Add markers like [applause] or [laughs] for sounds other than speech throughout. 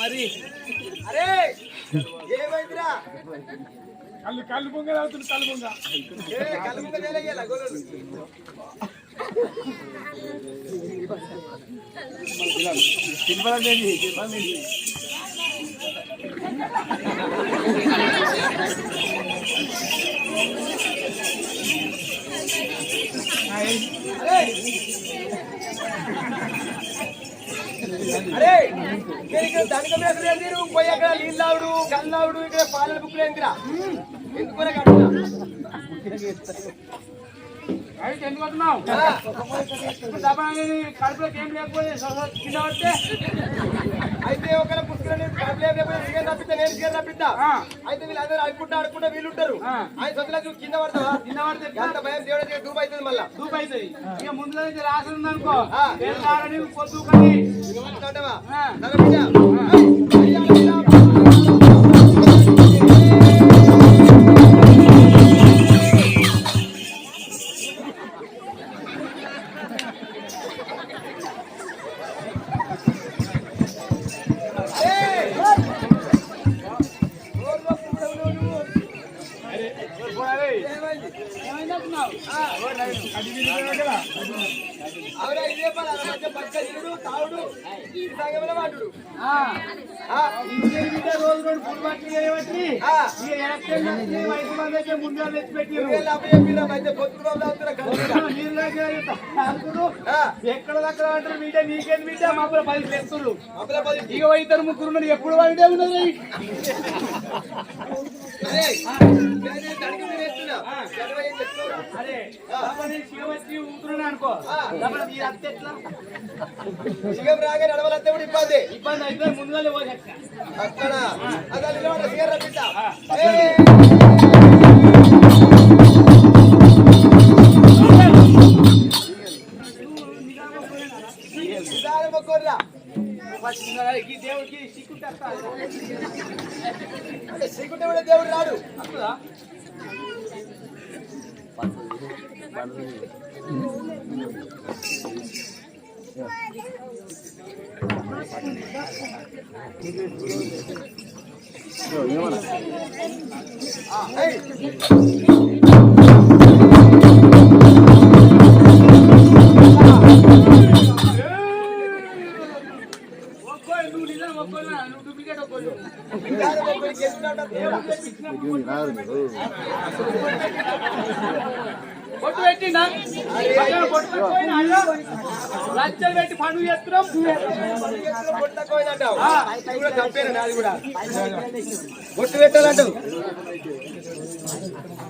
మరి. అరే ఏమైందిరా? కళ్ళు కళ్ళు పొంగ అవుతుంది కళ్ళు ఏ కలుపుక తెలియగల గొర్రెలు అరే నేను ఇక్కడ దండక మీద మీరు పోయి అక్కడ నీళ్ళు ఆవుడు కళ్ళు ఆవుడు ఇక్కడ పాలన బుక్కులు ఏంటిరా ఎందుకు కట్టినా అయితే ఎందుకు వస్తున్నావు కడుపులోకి ఏం లేకపోతే కింద పడితే అయితే ఒకవేళ పుస్తకం సిగర్ రప్పిద్దా నేను రప్పిద్దా ఆ. అయితే వీళ్ళందరూ ఆడుకుంటా ఆడుకుంటా వీళ్ళు ఉంటారు. ఆయన సొంతలకు కింద పడతావా? కింద పడితే ఎంత భయం దేవుడు దూపు అవుతుంది మళ్ళా. దూపు అవుతుంది. ఇక ముందు రాసి ఉందనుకో ఆ. ఎక్కడ దగ్గర అంటారు బిడ్డ నీకేం బిడ్డ మాకు పది తెస్తున్నారు ఇక ఇద్దరు ముగ్గురు ఎప్పుడు వాడితే ఉన్నది సిగం రాగా నడవలంతే కూడా ఇబ్బంది. ఇబ్బంది అయితే ముందుగానే పోసేస్తా అక్కడ. అంటే శ్రీకుంటే కూడా దేవుడు రాడు. ఏయ్, ఒక్కో నువ్వు నిజం ఒక్కోనా నువ్వు డూప్లికేట్ ఒక్కో ఈసారి మొక్కుడికి గెలిచినట్టు పొట్టు పెట్టిందా పక్కన పొట్టు పెట్టుకోయినా అయ్యో లచ్చలు పెట్టి పండుగ చేస్తున్నాం బొట్టు పెట్టాలంటావు?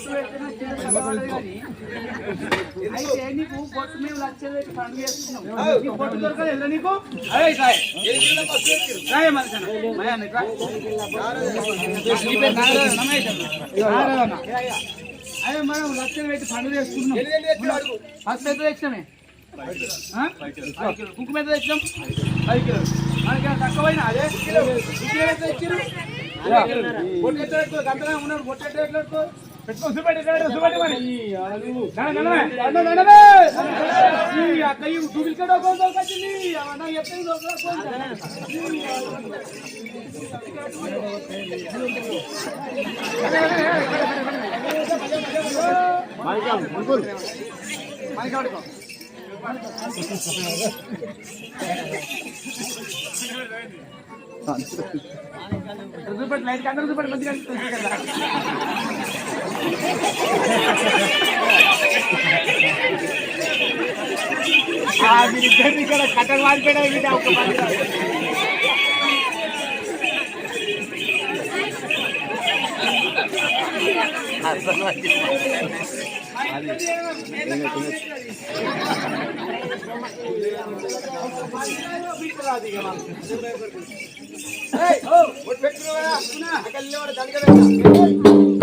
బొట్టు మేడం పెట్టినా చిన్న కానీ అయితే నీకు మేము చేస్తున్నాం నీకు దొరకదు ఎలా నీకు అదే అదే మనం లక్షలు పెట్టి పండుగ చేసుకుంటున్నాం ఫస్ట్ పెద్ద తెచ్చినామే కుంకుమ ఎంత తెచ్చినాం ఐదు కిలో మనకి ఏమైనా తక్కువైనా అదే కిలో ఎంత తెచ్చిరు గంటగా ఉన్నాడు బొట్టు ఎట్లా పెట్టుకో रुपये लाइट का रुपये मंदिर आदमी रिपेयर नहीं करा खतर मार के नहीं बेटा आपको मार हाँ सर। పెట్టుకున్నావు కదా? అక్కడ నిలబడు,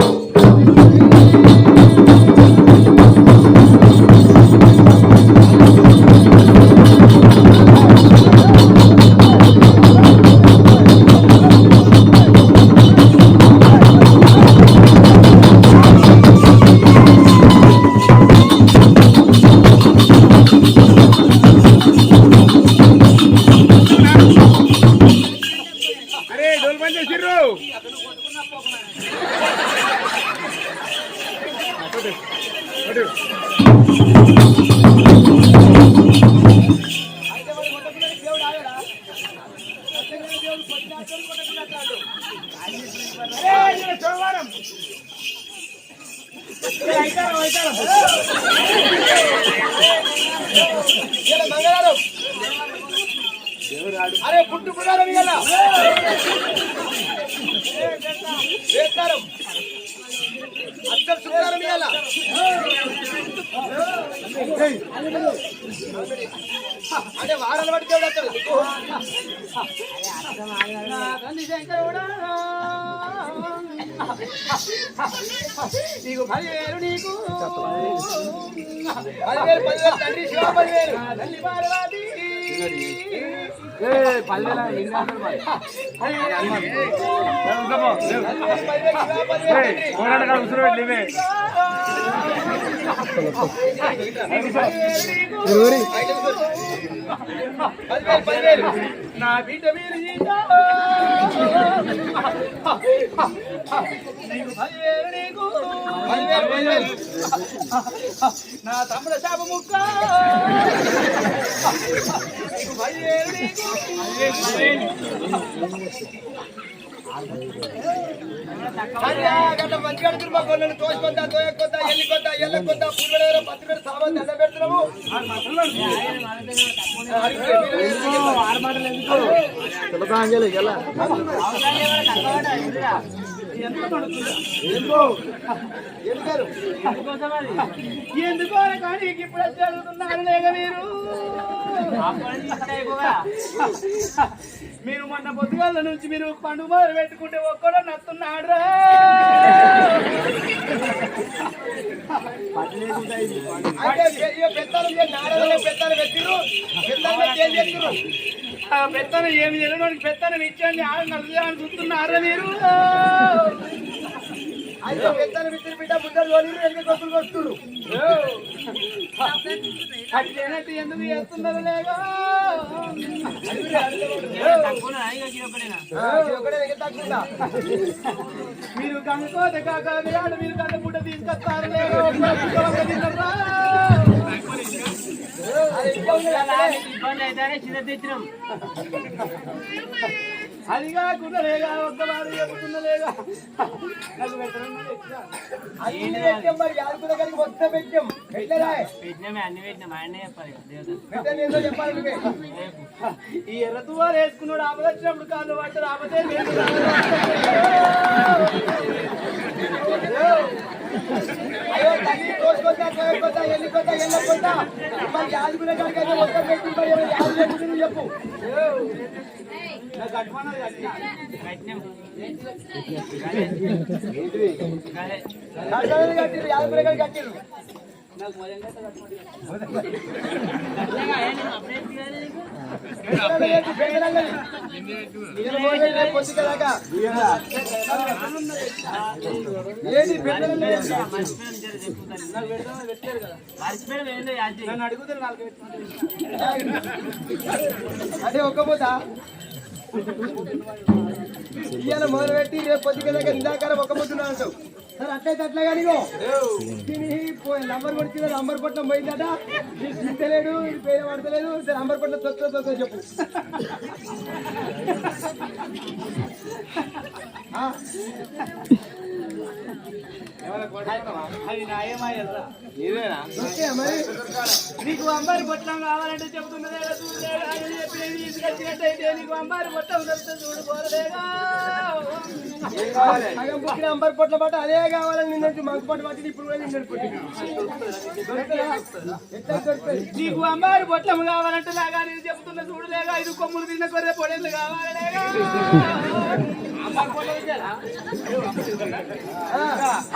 అరే, పుట్టుకున్నారు సోమవారం అత్తరు శుక్రవారం ఇవాళ అంటే వారాలు బట్టి దేవుడు వస్తాడు నీకు నీకు పదివేలు నీకు. పదివేలు పదివేలు తండ్రి శివ పదివేలు. తల్లి పార్వతి. పదివేలు శివ పెట్టి నా బిడ్డ నీకు నా తమ్ముడ శాప ముక్క నీకు పదివేలు మంచిగా అడుగుతున్నారు మా గొర్రెలను తోసుకొద్దా, తోయకొద్దా, ఎల్లికొద్దా, ఎల్లకొద్దా, పులివెడవరం, పత్తివేడు, సామాన్ దండ పెడుతున్నాము. ఎందుకో కానీ ఇప్పుడు చదువుతున్నారు లేక మీరు [laughs] మీరు మొన్న పొద్దుగాల నుంచి మీరు పండుగ మొదలు పెట్టుకుంటే ఒక్కడో నత్తున్నాడు అంటే పెత్తనం ఏమి తెలియడానికి పెత్తనం ఇచ్చండి ఆడ నలుగురు చూస్తున్నారా మీరు. బిడ్డ తోలిరు. అట్లేనట్టు ఎందుకు చేస్తున్నారు లేగా? మీరు కనుకోతే కాక ఆడ మీరు కన్న పుట్ట తీసుకొస్తారు ఇంకా ఉంది కదా? అది కాకుండా లేగా ఒక్క వాడు చెప్పుకున్న లేగా నాకు పెట్టడం ఎట్లా? అన్ని పెట్టాం మరి యాదకుల దగ్గరికి మొత్తం పెట్టాం. పెట్టలేదా? పెట్టండి ఏందో చెప్పాలి నువ్వే. ఈ ఎర్ర తువాలు వేసుకున్నాడు ఆపదొచ్చినప్పుడు కాళ్ళు పట్టారు ఆపదే లేదు. అయ్యో తల్లి తోసుకొద్దా తోయకొద్దా ఎల్లికొద్దా ఎల్లకొద్దా మరి యాదకుల దగ్గరికి అయితే మొత్తం పెట్టి మరి ఎందుకు నువ్వు చెప్పు కట్టిరు దగ్గరికి కట్టిరు అదే ఒక్క పూట ఇవాళ మొదలు పెట్టి రేపు పొద్దుగా ఇందాక ఒక్క పొద్దున అంటావు. సరే అట్లయితే అట్లా కానీ నంబర్ కొడుతుంది అంబర్పట్నం పట్ల పోయిందట తింటలేడు పేరు పడతలేదు. సరే అంబర్పట్నం పట్ల తొక్క చెప్పు. ఆ? అది నీదేనా నీకు అంబారి పొట్లం కావాలంటే చెబుతున్నదే చూడలేగా అని చెప్పి నేను తీసుకొచ్చినట్టయితే నీకు అంబారి పొట్లం దొరికితే అంబర్ పొట్ల పాటు అదే కావాలని నిన్న మంకు పట్టు పట్టి ఇప్పుడు కూడా నీకు అంబారి పొట్లం కావాలంటే లాగా నేను చెబుతున్నా చూడలేగా ఇది కొమ్ములు తిన్న కొర్రె పొడేళ్ళు కావాలనేగా?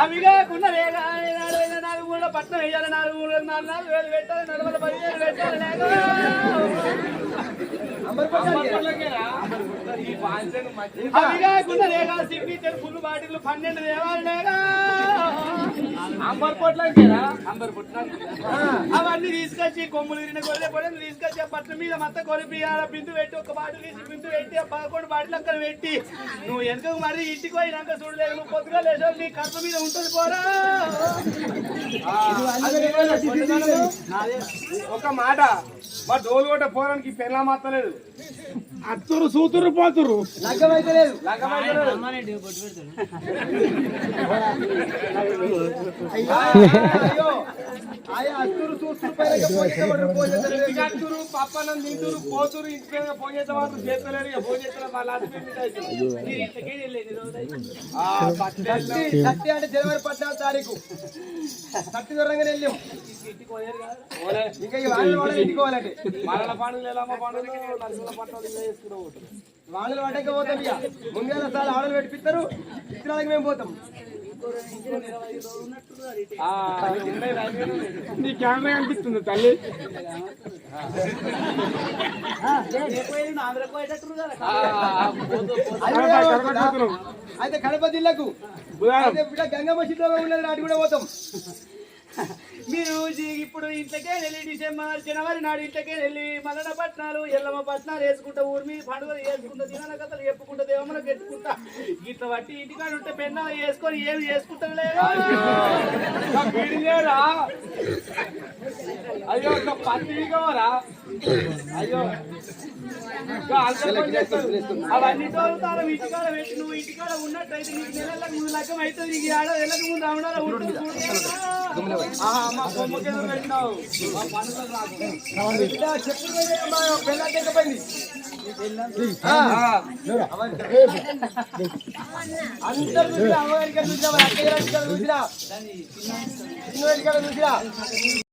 అవి కాకుండా నాలుగు నాలుగు పట్నం వేయాలి నాలుగు మూల నాలుగు నాలుగు వేలు పెట్టాలి నలభై పదివేలు పెట్టాలి అవి కాకుండా సిగ్నేచర్ ఫుల్ బాటిల్ పన్నెండు దేవాలి లేగా అంబర్ పొట్ల అంబర్ తీసుకొచ్చి కొమ్ములు తిరిగిన గొర్రె పొడని తీసుకొచ్చి ఆ పట్ల మీద మొత్తం కొలిపి ఆడ బిందు పెట్టి ఒక బాటిల్ తీసి బిందు పెట్టి ఆ పదకొండు బాటిల్ అక్కడ పెట్టి నువ్వు ఎందుకు మరి ఇంటికి పోయినాక చూడలేదు? నువ్వు పొద్దుగా లేచావు నీ కడుపు మీద ఉంటుంది పోరా. ఒక మాట మా డోలు కొట్ట పోరానికి పెళ్ళ మాత్తలేదు అత్తురు సూతురు పోతురు. పప్పనం తింటురు ఇంటి మీద చేస్తలేరు వాళ్ళ అంటే జనవరి పద్నాలుగు తారీఖు. సత్తి దూరంగానే వెళ్ళాం. ఇంకా వాళ్ళు వాళ్ళు ఇంటికోవాలంటే మరణ ఎలా నరసింహ పట్టాలు ఇలా వాళ్ళు పోతాం ఇక ముందుగా సార్ ఆడలు పెట్టిస్తారు ఇతరాలకు మేము పోతాం నీ కెమెరా కనిపిస్తుంది తల్లి అయితే కడప జిల్లాకు గంగమ్మ శిల్పం ఉన్నది నాటి కూడా పోతాం మీరు ఇప్పుడు ఇంట్లోకే వెళ్ళి డిసెంబర్ జనవరి నాడు ఇంట్లోకే వెళ్ళి మల్లన పట్నాలు ఎల్లమ్మ పట్నాలు వేసుకుంటా ఊరి మీద పండుగలు వేసుకుంటా దినాల కథలు చెప్పుకుంటా దేవమ్మలు గెట్టుకుంటా ఇట్లా బట్టి ఇంటికాడ ఉంటే పెన్నాలు వేసుకొని ఏమి చేసుకుంటాం లేదా అయ్యో ఒక పత్తి అయ్యో. అవన్నీ తోలుతారు ఇంటికాడ పెట్టి నువ్వు ఇంటికాడ ఉన్నట్టయితే నీకు నెలలకు ముందు లెక్కం అవుతుంది నీకు నెలకు ముందు ఉంటుంది. అందరు చూసినా అమ్మగారికి చూసినా అక్కయ్య చూసినా చిన్న చూసినా